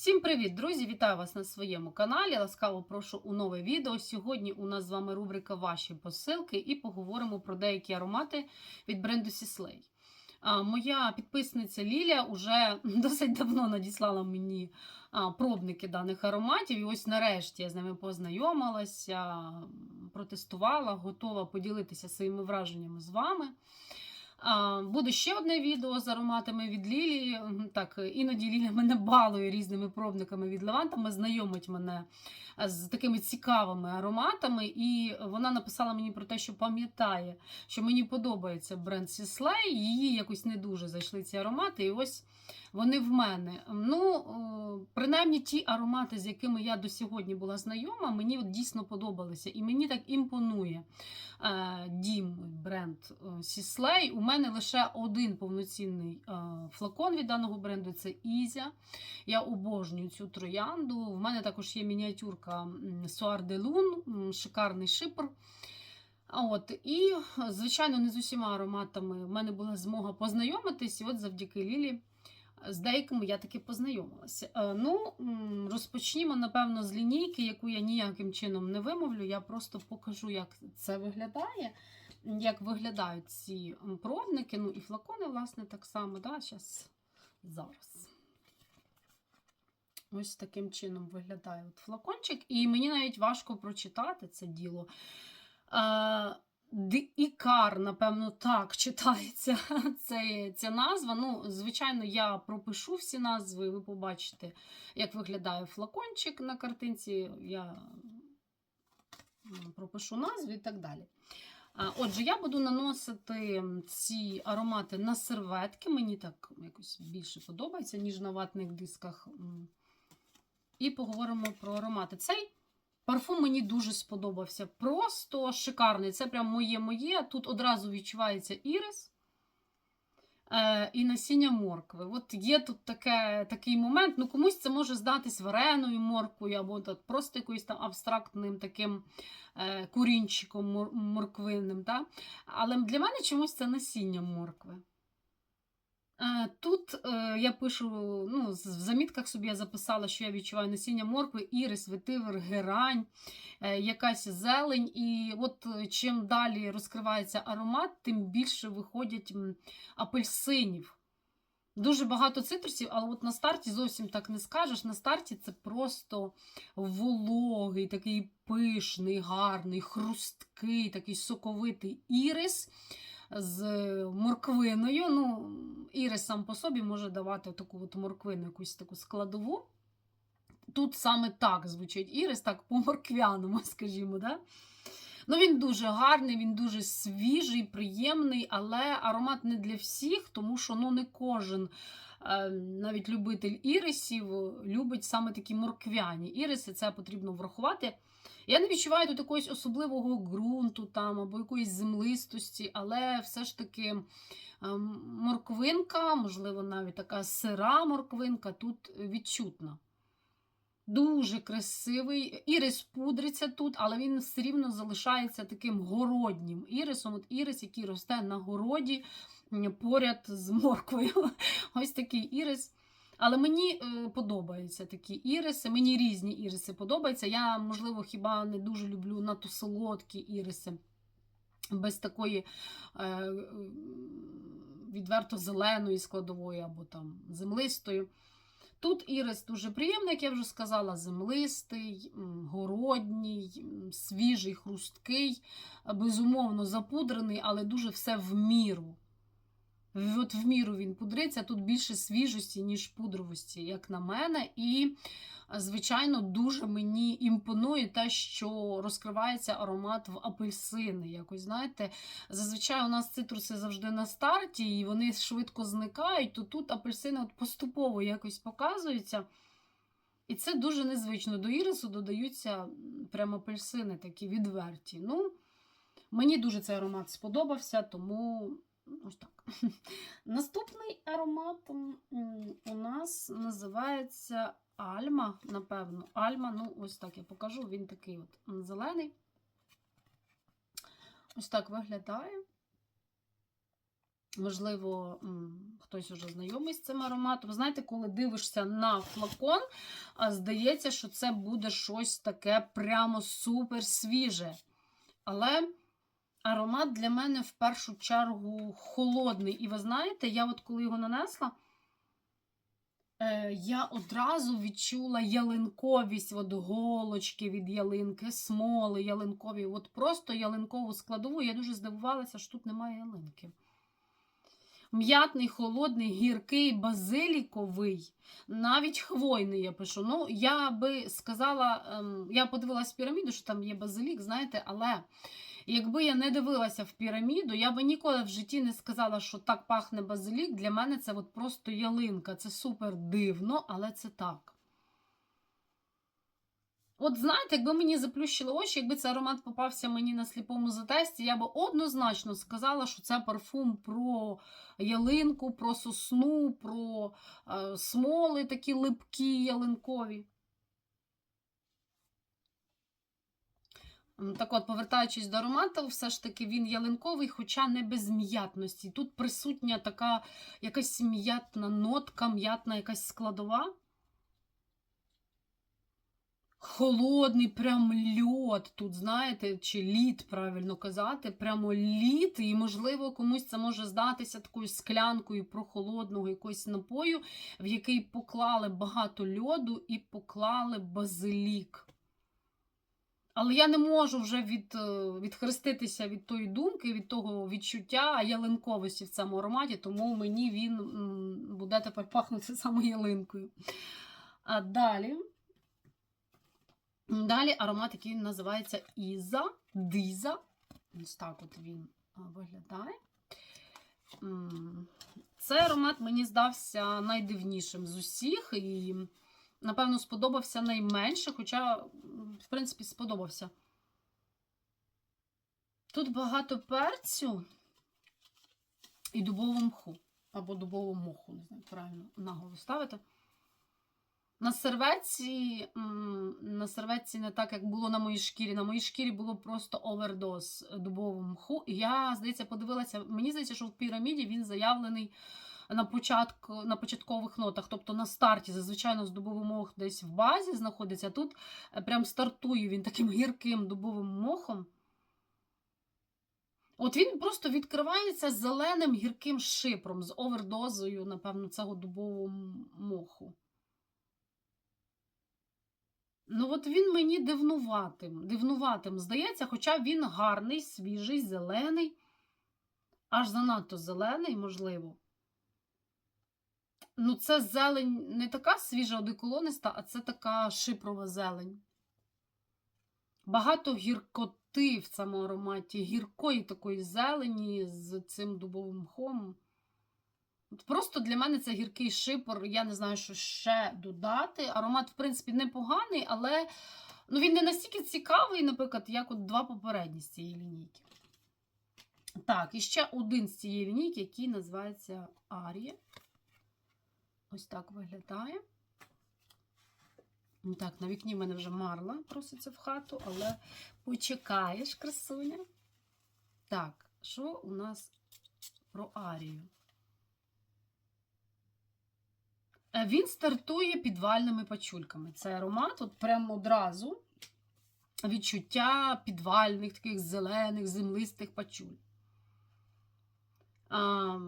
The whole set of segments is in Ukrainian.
Всім привіт, друзі! Вітаю вас на своєму каналі. Ласкаво прошу у нове відео. Сьогодні у нас з вами рубрика Ваші посилки і поговоримо про деякі аромати від бренду Сіслей. Моя підписниця Лілія вже досить давно надіслала мені пробники даних ароматів. І ось нарешті я з ними познайомилася, протестувала, готова поділитися своїми враженнями з вами. Буде ще одне відео з ароматами від Лілії. Так, іноді Лілія мене балує різними пробниками від Левантами, знайомить мене з такими цікавими ароматами. І вона написала мені про те, що пам'ятає, що мені подобається бренд Сіслей. Її якось не дуже зайшли ці аромати. І ось вони в мене. Ну, принаймні ті аромати, з якими я до сьогодні була знайома, мені дійсно подобалися. І мені так імпонує е, дім бренд е, Сіслей. У мене лише один повноцінний е, флакон від даного бренду це Ізя. Я обожнюю цю троянду. В мене також є мініатюрка Суар де Лун, шикарний шипр. От, і, звичайно, не з усіма ароматами в мене була змога познайомитись, і от завдяки Лілі. З деякими я таки познайомилася. Е, Ну, розпочнімо, напевно, з лінійки, яку я ніяким чином не вимовлю. Я просто покажу, як це виглядає, як виглядають ці пробники. Ну і флакони, власне, так само. Да? Щас, зараз. Ось таким чином виглядає от флакончик. І мені навіть важко прочитати це діло. Ікар, напевно, так читається це, ця назва. Ну, звичайно, я пропишу всі назви, ви побачите, як виглядає флакончик на картинці. Я пропишу назви і так далі. Отже, я буду наносити ці аромати на серветки. Мені так якось більше подобається, ніж на ватних дисках. І поговоримо про аромати. Цей Парфум мені дуже сподобався. Просто шикарний. Це прям моє-моє. Тут одразу відчувається ірис е, і насіння моркви. От є тут таке, такий момент. Ну, комусь це може здатись вареною морквою, або от, просто якоюсь там абстрактним таким е, курінчиком мор- морквинним. Да? Але для мене чомусь це насіння моркви. Е, Тут е, я пишу, ну, в замітках собі я записала, що я відчуваю насіння моркви, ірис, ветивер, герань, е, якась зелень. І от чим далі розкривається аромат, тим більше виходять апельсинів. Дуже багато цитрусів, але от на старті зовсім так не скажеш. На старті це просто вологий, такий пишний, гарний, хрусткий, такий соковитий ірис з морквиною. Ну, ірис сам по собі може давати таку от морквину, якусь таку складову. Тут саме так звучить ірис, так по-морквяному, скажімо. Да? Ну, він дуже гарний, він дуже свіжий, приємний, але аромат не для всіх, тому що ну, не кожен. е, Навіть любитель ірисів любить саме такі морквяні іриси, це потрібно врахувати. Я не відчуваю тут якогось особливого ґрунту там, або якоїсь землистості, але все ж таки ем, морквинка, можливо, навіть така сира морквинка тут відчутна. Дуже красивий. Ірис пудриться тут, але він все рівно залишається таким городнім ірисом. От ірис, який росте на городі поряд з морквою. Ось такий ірис. Але мені е, подобаються такі іриси. Мені різні іриси подобаються. Я, можливо, хіба не дуже люблю надто солодкі іриси. Без такої е, е, відверто зеленої складової або там землистої. Тут ірис дуже приємний, як я вже сказала, землистий, городній, свіжий, хрусткий, безумовно запудрений, але дуже все в міру. От в міру він пудриться, тут більше свіжості, ніж пудровості, як на мене. І, звичайно, дуже мені імпонує те, що розкривається аромат в апельсини. Якось, знаєте, зазвичай у нас цитруси завжди на старті, і вони швидко зникають, то тут апельсини от поступово якось показуються. І це дуже незвично. До ірису додаються прямо апельсини такі відверті. Ну, мені дуже цей аромат сподобався, тому ось так. Наступний аромат у нас називається Альма, напевно. Альма, ну ось так я покажу. Він такий от зелений. Ось так виглядає. Можливо, хтось уже знайомий з цим ароматом. Знаєте, коли дивишся на флакон, здається, що це буде щось таке прямо супер свіже. Але аромат для мене в першу чергу холодний. І ви знаєте, я от коли його нанесла, е, я одразу відчула ялинковість, от голочки від ялинки, смоли ялинкові, от просто ялинкову складову. Я дуже здивувалася, що тут немає ялинки. М'ятний, холодний, гіркий, базиліковий, навіть хвойний я пишу. Ну, я би сказала, ем, я подивилась піраміду, що там є базилік, знаєте, але якби я не дивилася в піраміду, я би ніколи в житті не сказала, що так пахне базилік. Для мене це от просто ялинка. Це супер дивно, але це так. От знаєте, якби мені заплющили очі, якби цей аромат попався мені на сліпому затесті, я би однозначно сказала, що це парфум про ялинку, про сосну, про е, смоли такі липкі ялинкові. Так от, повертаючись до аромату, все ж таки він ялинковий, хоча не без м'ятності. Тут присутня така якась м'ятна нотка, м'ятна якась складова. Холодний, прям льод тут, знаєте, чи лід, правильно казати, прямо лід, і, можливо, комусь це може здатися такою склянкою прохолодного якогось напою, в який поклали багато льоду і поклали базилік. Але я не можу вже від, е, відхреститися від тої думки, від того відчуття ялинковості в цьому ароматі, тому мені він буде тепер пахнути саме ялинкою. А далі. Далі аромат, який називається Іза, Диза. Ось так от він виглядає. Цей аромат мені здався найдивнішим з усіх і, напевно, сподобався найменше, хоча, в принципі, сподобався. Тут багато перцю і дубового мху. Або дубового моху, не знаю, правильно наголос ставити. На серветці, на серветці не так, як було на моїй шкірі. На моїй шкірі було просто овердоз дубового мху. І я, здається, подивилася, мені здається, що в піраміді він заявлений на початку, на початкових нотах, тобто на старті. Зазвичай з дубовий мох десь в базі знаходиться. а Тут е, прям стартує він таким гірким дубовим мохом. От він просто відкривається зеленим гірким шипром з овердозою, напевно, цього дубового моху. Ну, от він мені дивнуватим, дивнуватим здається, хоча він гарний, свіжий, зелений, аж занадто зелений, можливо. Ну, це зелень не така свіжа одеколониста, а це така шипрова зелень. Багато гіркоти в цьому ароматі, гіркої такої зелені з цим дубовим мхом. Просто для мене це гіркий шипор, я не знаю, що ще додати. Аромат, в принципі, непоганий, але ну, він не настільки цікавий, наприклад, як от два попередні з цієї лінійки. Так, і ще один з цієї лінійки, який називається Арія. Ось так виглядає. Ну, Так, на вікні в мене вже марла проситься в хату, але почекаєш, красуня. Так, що у нас про Арію? Е, Він стартує підвальними пачульками. Це аромат, от прямо одразу відчуття підвальних, таких зелених, землистих пачуль. А,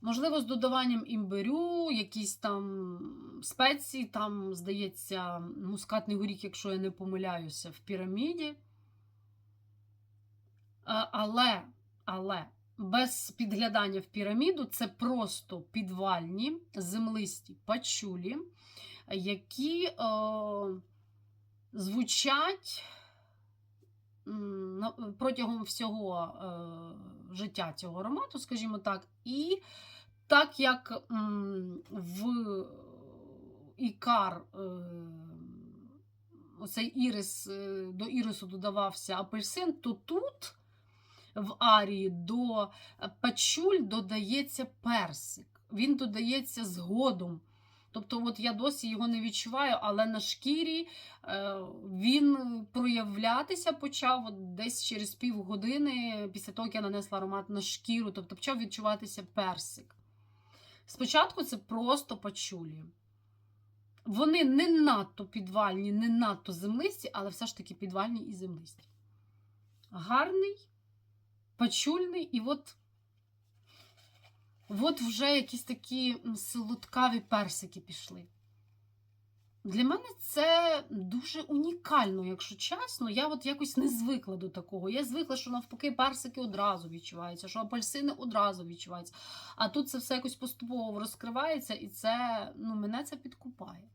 можливо, з додаванням імбирю, якісь там спеції, там, здається, мускатний горіх, якщо я не помиляюся, в піраміді. Але, але без підглядання в піраміду це просто підвальні землисті пачулі, які е, звучать протягом всього е, життя цього аромату, скажімо так, і так як в Ікар е, оцей ірис, е, до ірису додавався апельсин, то тут в арії до пачуль додається персик. Він додається згодом. Тобто, от я досі його не відчуваю, але на шкірі е, він проявлятися почав десь через півгодини після того, як я нанесла аромат на шкіру, тобто почав відчуватися персик. Спочатку це просто пачулі. Вони не надто підвальні, не надто землисті, але все ж таки підвальні і землисті. Гарний, пачульний, і от, от вже якісь такі солодкаві персики пішли. Для мене це дуже унікально, якщо чесно. Я от якось не звикла до такого. Я звикла, що навпаки персики одразу відчуваються, що апельсини одразу відчуваються. А тут це все якось поступово розкривається, і це ну, мене це підкупає.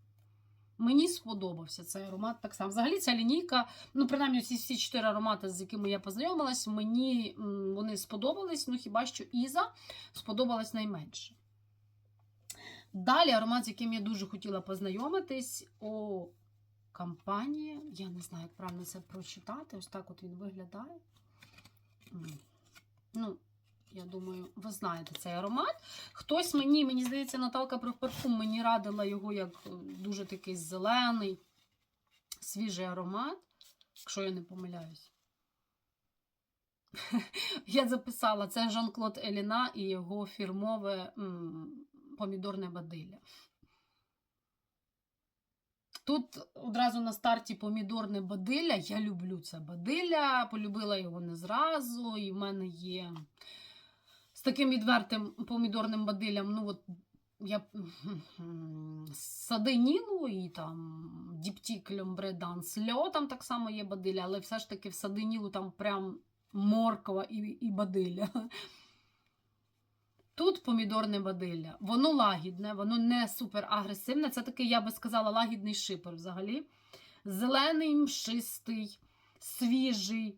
Мені сподобався цей аромат так само. Взагалі, ця лінійка, ну, принаймні, ці всі чотири аромати, з якими я познайомилась, мені вони сподобались, ну хіба що Іза сподобалась найменше. Далі аромат, з яким я дуже хотіла познайомитись, о компанія. Я не знаю, як правильно це прочитати. Ось так от він виглядає. Ну, я думаю, ви знаєте цей аромат. Хтось мені, мені здається, Наталка про парфум мені радила його як е, дуже такий зелений, свіжий аромат, якщо я не помиляюсь. Я записала, це Жан-Клод Еліна і його фірмове помідорне бадилля. Тут одразу на старті помідорне бадилля. Я люблю це бадилля, полюбила його не зразу, і в мене є таким відвертим помідорним бадиллям. Ну, от я садинілу і там Діптік Льомбредан Сльо, там так само є бадилля, але все ж таки в сади Нілу там прям морква і, і бадилля. Тут помідорне бадилля. Воно лагідне, воно не супер агресивне. Це такий, я би сказала, лагідний шипер взагалі. Зелений, мшистий, свіжий.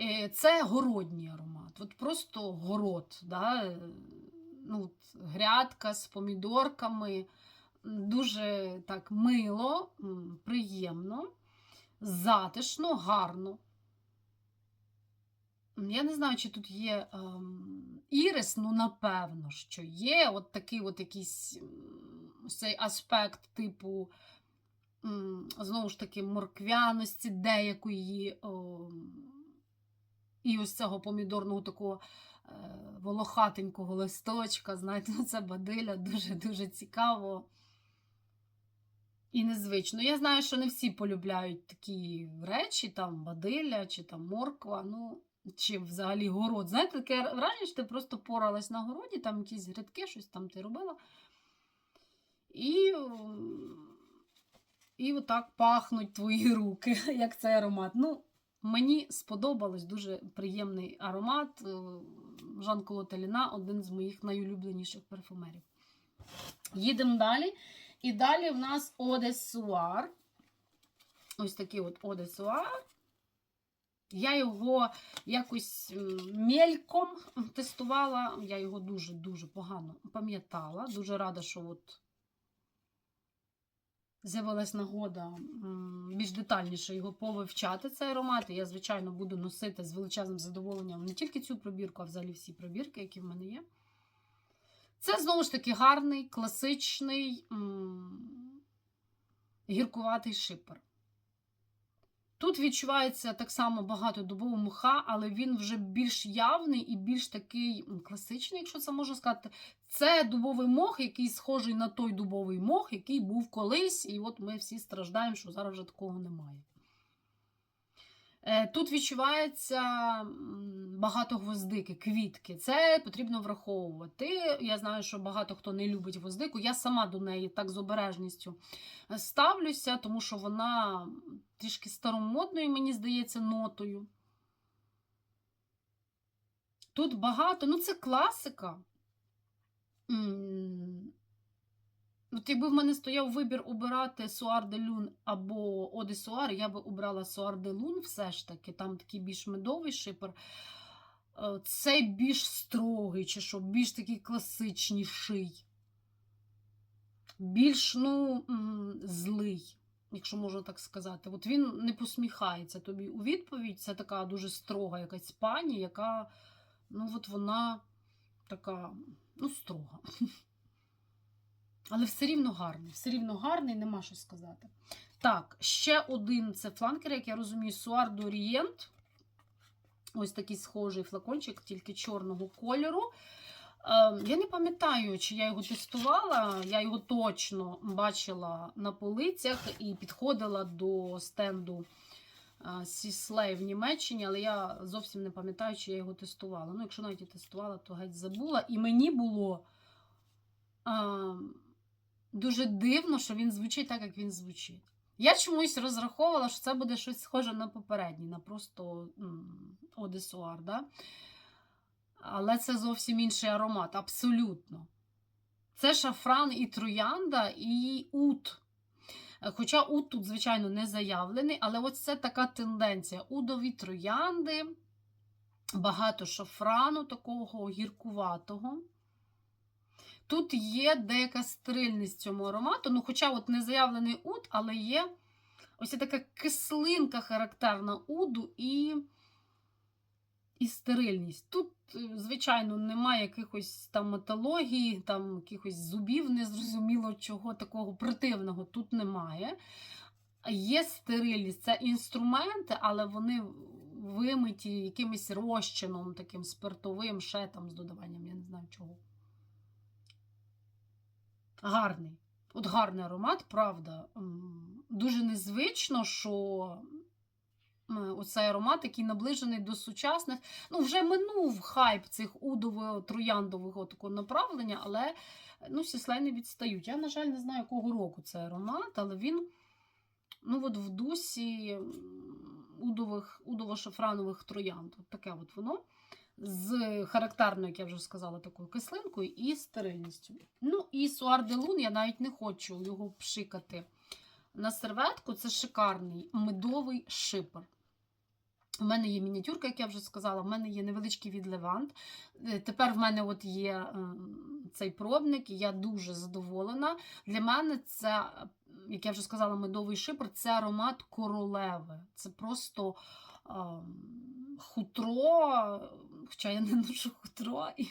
Е, Це городній аромат. От просто город. Да? Е, Ну, грядка з помідорками. Дуже так мило, приємно, затишно, гарно. Я не знаю, чи тут є ем, ірис, ну напевно, що є. От такий от якийсь цей аспект, типу, м, знову ж таки, морквяності деякої. ем, і ось цього помідорного такого е, волохатенького листочка. Знаєте, це бадиля дуже-дуже цікаво. І незвично. Я знаю, що не всі полюбляють такі речі, там бадилля чи там морква. ну чи взагалі город. Знаєте, таке враження, що ти просто поралась на городі, там якісь грядки, щось там ти робила. І і отак пахнуть твої руки, як цей аромат. Ну, Мені сподобалось дуже приємний аромат. Е, Жан-Клод Еліна один з моїх найулюбленіших парфумерів. Їдемо далі. І далі в нас Одесуар. Ось такий от Одесуар. Я його якось мельком тестувала. Я його дуже-дуже погано пам'ятала. Дуже рада, що от з'явилась нагода більш детальніше його повивчати, цей аромат. І я, звичайно, буду носити з величезним задоволенням не тільки цю пробірку, а взагалі всі пробірки, які в мене є. Це знову ж таки гарний, класичний гіркуватий шипер. Тут відчувається так само багато дубового муха, але він вже більш явний і більш такий класичний, якщо це можна сказати. Це дубовий мох, який схожий на той дубовий мох, який був колись, і от ми всі страждаємо, що зараз вже такого немає. Е, Тут відчувається багато гвоздики, квітки. Це потрібно враховувати. Я знаю, що багато хто не любить гвоздику. Я сама до неї так з обережністю ставлюся, тому що вона трішки старомодною, мені здається, нотою. Тут багато, ну це класика. От якби в мене стояв вибір обирати Суар де Люн або Оде Суар, я би обрала Суар де Лун все ж таки. Там такий більш медовий шипер. Е, Цей більш строгий, чи що, більш такий класичніший. Більш, ну, злий, якщо можна так сказати. От він не посміхається тобі у відповідь. Це така дуже строга якась пані, яка, ну, от вона така, ну, строга. Але все рівно гарний. Все рівно гарний, нема що сказати. Так, ще один це фланкер, як я розумію, Суар Дорієнт. Ось такий схожий флакончик, тільки чорного кольору. Е, Я не пам'ятаю, чи я його тестувала. Я його точно бачила на полицях і підходила до стенду Сіслей в Німеччині, але я зовсім не пам'ятаю, чи я його тестувала. Ну, якщо навіть і тестувала, то геть забула. І мені було а, дуже дивно, що він звучить так, як він звучить. Я чомусь розраховувала, що це буде щось схоже на попередній, на просто Одесуар. Да? Але це зовсім інший аромат, абсолютно. Це шафран і троянда, і ут. Е, Хоча ут тут, звичайно, не заявлений, але ось це така тенденція. Удові троянди, багато шафрану, такого гіркуватого. Тут є деяка стерильність цьому аромату. Ну, хоча от не заявлений уд, але є ось така кислинка характерна уду і, і стерильність. Тут, е, звичайно, немає якихось там металогії, там якихось зубів, незрозуміло чого такого противного тут немає. Є стерильність, це інструменти, але вони вимиті якимось розчином, таким спиртовим, ще там з додаванням, я не знаю чого. Гарний. От гарний аромат, правда. Дуже незвично, що оцей аромат, який наближений до сучасних. Ну, вже минув хайп цих удового трояндового такого направлення, але ну, сіслей не відстають. Я, на жаль, не знаю, якого року цей аромат, але він ну, от в дусі удових, удово-шафранових троянд. От таке от воно з характерною, як я вже сказала, такою кислинкою і стерильністю. Ну, і Суар де Лун, я навіть не хочу його пшикати на серветку. Це шикарний медовий шипер. У мене є мініатюрка, як я вже сказала, в мене є невеличкий від Левант. Е, Тепер в мене от є ем, цей пробник, і я дуже задоволена. Для мене це, як я вже сказала, медовий шипер це аромат королеви. Це просто ем, хутро, хоча я не ношу хутро. І,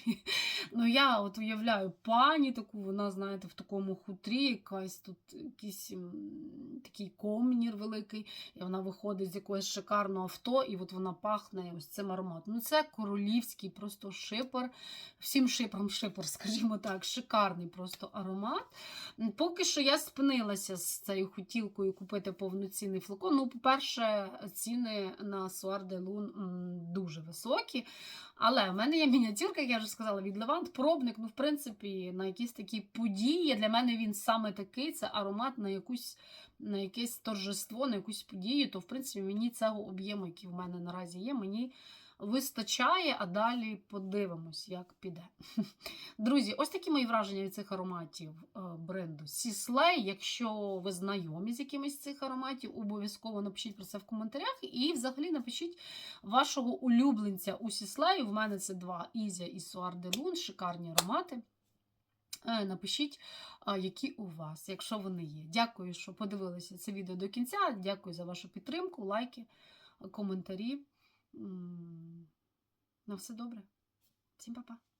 ну, я от уявляю пані таку, вона, знаєте, в такому хутрі, якась тут якийсь м, такий комнір великий, і вона виходить з якогось шикарного авто, і от вона пахне ось цим ароматом. Ну, це королівський просто шипер. Всім шиперам шипер, скажімо так, шикарний просто аромат. Поки що я спинилася з цією хотілкою купити повноцінний флакон. Ну, по-перше, ціни на Суар де Лун дуже високі. Але в мене є мініатюрка, як я вже сказала, від Левант, пробник. Ну, в принципі, на якісь такі події. Для мене він саме такий, це аромат на якусь на якесь торжество, на якусь подію. То, в принципі, мені цього об'єму, який в мене наразі є, мені вистачає, а далі подивимось, як піде. Друзі, ось такі мої враження від цих ароматів е, бренду Сіслей. Якщо ви знайомі з якимись цих ароматів, обов'язково напишіть про це в коментарях. І взагалі напишіть вашого улюбленця у Сіслеї. В мене це два Ізя і Суар де Лун, шикарні аромати. Е, Напишіть, які у вас, якщо вони є. Дякую, що подивилися це відео до кінця. Дякую за вашу підтримку, лайки, коментарі. На все добре. Всім па-па.